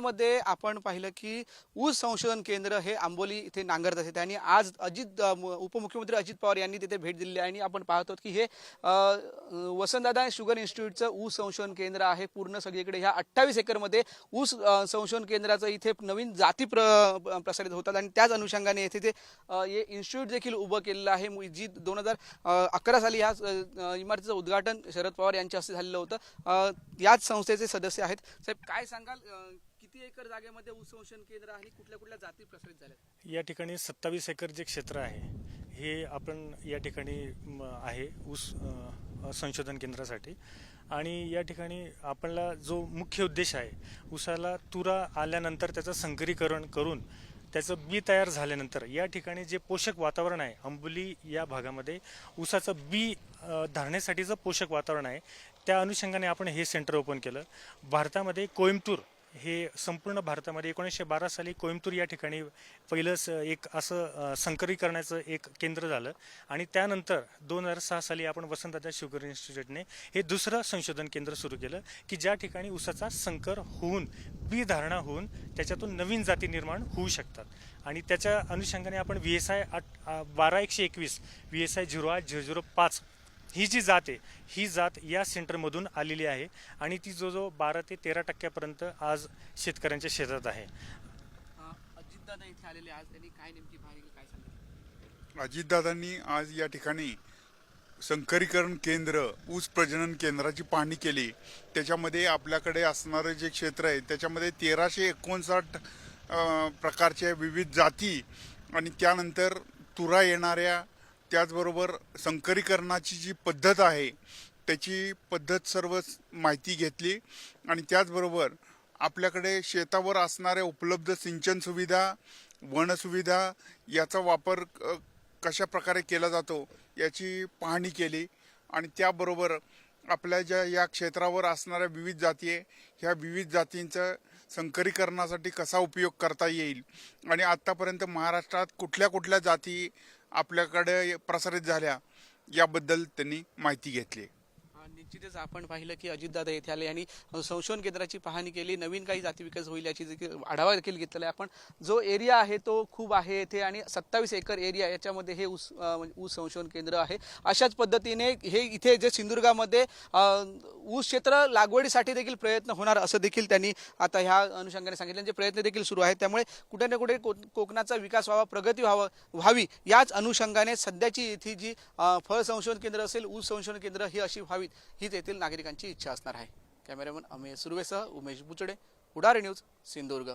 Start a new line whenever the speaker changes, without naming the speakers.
सिंधुदुर्गामध्ये आपण पाहिलं की ऊस संशोधन केंद्र हे आंबोली इथे नांगरत असते. आणि आज अजित उपमुख्यमंत्री अजित पवार यांनी तिथे भेट दिलेली आहे आणि आपण पाहतो की हे वसंतदादा शुगर इन्स्टिट्यूटचं ऊस संशोधन केंद्र आहे पूर्ण सगळीकडे. ह्या अठ्ठावीस एकरमध्ये ऊस संशोधन केंद्राचं इथे नवीन जाती प्र प्रसारित होतात आणि त्याच अनुषंगाने येथे ते हे इन्स्टिट्यूट देखील उभं केलेलं आहे. जी दोन हजार अकरा साली ह्या इमारतीचं उद्घाटन शरद पवार यांच्या हस्ते झालेलं होतं. याच संस्थेचे सदस्य आहेत. साहेब काय सांगाल? किती एकर जागेमध्ये ऊस संशोधन केंद्र आणि कुठल्या कुठल्या जाती प्रसारित झाल्या
या ठिकाणी सत्तावीस एकर जे क्षेत्र आहे हे आपण या ठिकाणी म, आहे ऊस संशोधन केंद्रासाठी. आणि या ठिकाणी आपला जो मुख्य उद्देश आहे ऊसाला तुरा आल्यानंतर त्याचं संकरीकरण करून त्याचं बी तयार झाल्यानंतर या ठिकाणी जे पोषक वातावरण आहे अंबुली या भागामध्ये ऊसाचं बी धरण्यासाठीचं पोषक वातावरण आहे. त्या अनुषंगाने आपण हे सेंटर ओपन केलं. भारतामध्ये कोइंबतूर हे संपूर्ण भारतामध्ये एकोणीसशे बारा साली कोइंबतूर या ठिकाणी पहिलंच एक असं संकरीकरणाचं एक केंद्र झालं. आणि त्यानंतर दोन हजार सहा साली आपण वसंतदादा शुगर इन्स्टिट्यूटने हे दुसरं संशोधन केंद्र सुरू केलं की ज्या ठिकाणी उसाचा संकर होऊन बी धारणा होऊन त्याच्यातून नवीन जाती निर्माण होऊ शकतात. आणि त्याच्या अनुषंगाने आपण व्ही एस आय आठ बारा एकशे एकवीस व्ही एस आय झिरो आठ झिरो झिरो पाच ही जी जात आहे ही जात या सेंटरमधून आलेली आहे आणि ती जो जो बारा ते तेरा टक्क्यापर्यंत आज शेतकऱ्यांच्या शेतात आहे.
अजितदादा इथे आलेले आज त्यांनी काय नेमकी पाहिली काय सांगितलं?
अजितदादांनी आज या ठिकाणी संकरीकरण केंद्र ऊस प्रजनन केंद्राची पाहणी केली. त्याच्यामध्ये आपल्याकडे असणारं जे क्षेत्र आहे त्याच्यामध्ये तेराशे एकोणसाठ प्रकारच्या विविध जाती आणि त्यानंतर तुरा येणाऱ्या त्याचबरोबर संकरीकरणाची जी पद्धत आहे त्याची पद्धत सर्व माहिती घेतली आणि त्याचबरोबर आपल्याकडे शेतावर असणाऱ्या उपलब्ध सिंचन सुविधा वनसुविधा याचा वापर कशा प्रकारे केला जातो याची पाहणी केली आणि त्याबरोबर आपल्या ज्या या क्षेत्रावर असणाऱ्या विविध जाती आहे ह्या विविध जातींचं संकरीकरणासाठी कसा उपयोग करता येईल आणि आत्तापर्यंत महाराष्ट्रात कुठल्या कुठल्या जाती आपल्याकडे प्रसारित झाल्या याबद्दल त्यांनी माहिती घेतली.
अ, निश्चितच आपण पाहिलं की अजितदादा येथे आले आणि संशोधन केंद्राची पाहणी केली नवीन काही जाती विकास होईल याची देखील आढावा देखील घेतलेला आहे. आपण जो एरिया आहे तो खूप आहे येथे आणि सत्तावीस एकर एरिया याच्यामध्ये हे ऊस म्हणजे ऊस संशोधन केंद्र आहे. अशाच पद्धतीने हे इथे जे सिंधुदुर्गामध्ये ऊस क्षेत्र लागवडीसाठी देखील प्रयत्न होणार असं देखील त्यांनी आता ह्या अनुषंगाने सांगितलं. जे प्रयत्न देखील सुरू आहेत त्यामुळे कुठे ना कुठे कोकणाचा विकास व्हावा प्रगती व्हावं व्हावी याच अनुषंगाने सध्याची इथे जी फळ संशोधन केंद्र असेल ऊस संशोधन केंद्र ही अशी व्हावीत. हीच येथील नागरिकांची इच्छा असणार आहे. कॅमेरामन अमेय सुर्वेसह उमेश बुचडे उडारे न्यूज सिंधुदुर्ग.